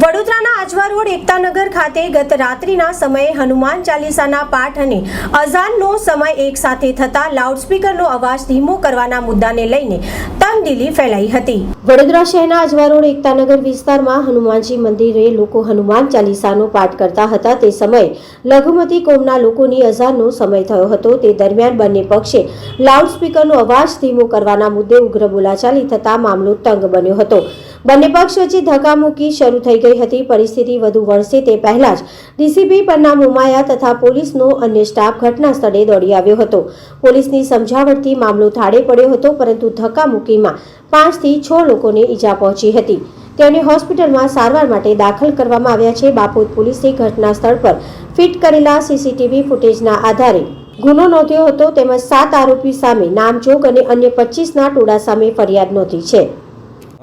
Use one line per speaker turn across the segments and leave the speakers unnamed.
વડોદરાના આજવા રોડ એકતાનગર ખાતે ગત રાત્રિના સમયે હનુમાન ચાલીસાના પાઠ અને અઝાનનો સમય એક સાથે થતા લાઉડસ્પીકરનો અવાજ ધીમો કરવાના મુદ્દાને લઈને તંગદિલી ફેલાઈ હતી. વડોદરા શહેરના આજવા રોડ એકતાનગર વિસ્તારમાં હનુમાનજી મંદિરે લોકો હનુમાન ચાલીસાનો પાઠ કરતા હતા. તે સમયે લઘુમતી કોમના લોકોની અઝાનનો સમય થયો હતો. તે દરમિયાન બંને પક્ષે લાઉડસ્પીકરનો અવાજ ધીમો કરવાના મુદ્દે ઉગ્ર બોલાચાલી થતા મામલો તંગ બન્યો હતો. બંને પક્ષ વચ્ચે ધક્કામુક્કી શરૂ થઈ ગઈ હતી. પરિસ્થિતિ વધુ વળશે તે પહેલા જ ડીસીપી પરના મુમાયા તથા પોલીસનો અન્ય સ્ટાફ ઘટના સ્થળે દોડી આવ્યો હતો. પોલીસની સમજાવટથી મામલો થાળે પડ્યો હતો, પરંતુ ધક્કામુક્કીમાં પાંચથી છ લોકોને ઈજા પહોંચી હતી. તેઓને હોસ્પિટલમાં સારવાર માટે દાખલ કરવામાં આવ્યા છે. બાપોદ પોલીસે ઘટના સ્થળ પર ફિટ કરેલા સીસીટીવી ફૂટેજના આધારે ગુનો નોંધ્યો હતો. તેમજ સાત આરોપી સામે નામજોગ અને અન્ય પચીસના ટોળા સામે ફરિયાદ નોંધી છે.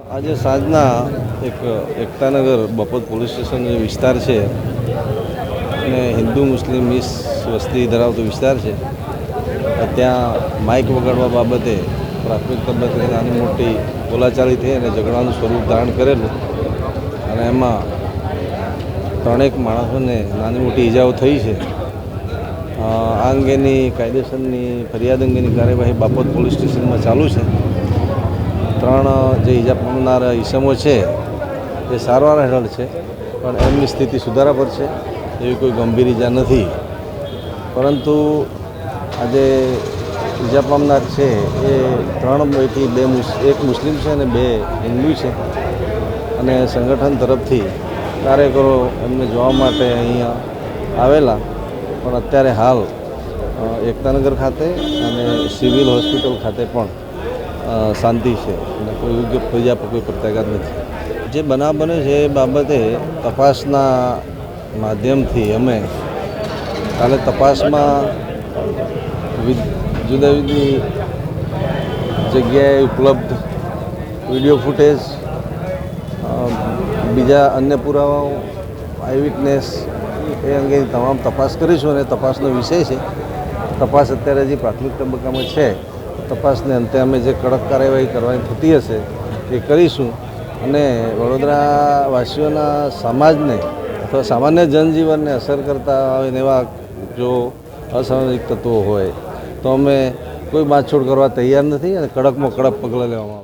આજે સાંજના એક એકતાનગર બપોર પોલીસ સ્ટેશન જે વિસ્તાર છે, અને હિન્દુ મુસ્લિમ મિસ વસ્તી ધરાવતો વિસ્તાર છે ત્યાં માઇક વગાડવા બાબતે પ્રાથમિક તબક્કે નાની મોટી બોલાચાલી થઈ અને ઝઘડાનું સ્વરૂપ ધારણ કરેલું. અને એમાં ત્રણેક માણસોને નાની મોટી ઈજાઓ થઈ છે. આ અંગેની કાયદેસરની ફરિયાદ અંગેની કાર્યવાહી બાપત પોલીસ સ્ટેશનમાં ચાલુ છે. ત્રણ, જે ઈજા પામનાર ઈસમો છે, એ સારવાર હેઠળ છે, પણ એમની સ્થિતિ સુધારા પર છે, એવી કોઈ ગંભીર ઈજા નથી. પરંતુ આજે ઈજા પામનાર છે, એ ત્રણ પૈકી બે એક મુસ્લિમ છે અને બે હિન્દુ છે. અને સંગઠન તરફથી કાર્યકરો એમને જોવા માટે અહીંયા આવેલા, પણ અત્યારે હાલ એકતાનગર ખાતે અને સિવિલ હોસ્પિટલ ખાતે પણ શાંતિ છે. અને કોઈ યોગ્ય પ્રજા પર કોઈ પ્રત્યાઘાત નથી. જે બનાવ બને છે એ બાબતે તપાસના માધ્યમથી અમે કાલે તપાસમાં જુદા જુદી જગ્યાએ ઉપલબ્ધ વીડિયો ફૂટેજ બીજા અન્ય પુરાવાઓ, આઈ વિટનેસ એ અંગેની તમામ તપાસ કરીશું અને તપાસનો વિષય છે. તપાસ અત્યારે હજી પ્રાથમિક તબક્કામાં છે. તપાસને અંતે અમે જે કડક કાર્યવાહી કરવાની થતી હશે એ કરીશું. અને વડોદરા વાસીઓના સમાજને અથવા સામાન્ય જનજીવનને અસર કરતા ને એવા જો અસામાજિક તત્વો હોય, તો અમે કોઈ બાંધછોડ કરવા તૈયાર નથી અને કડકમાં કડક પગલાં લેવામાં આવશે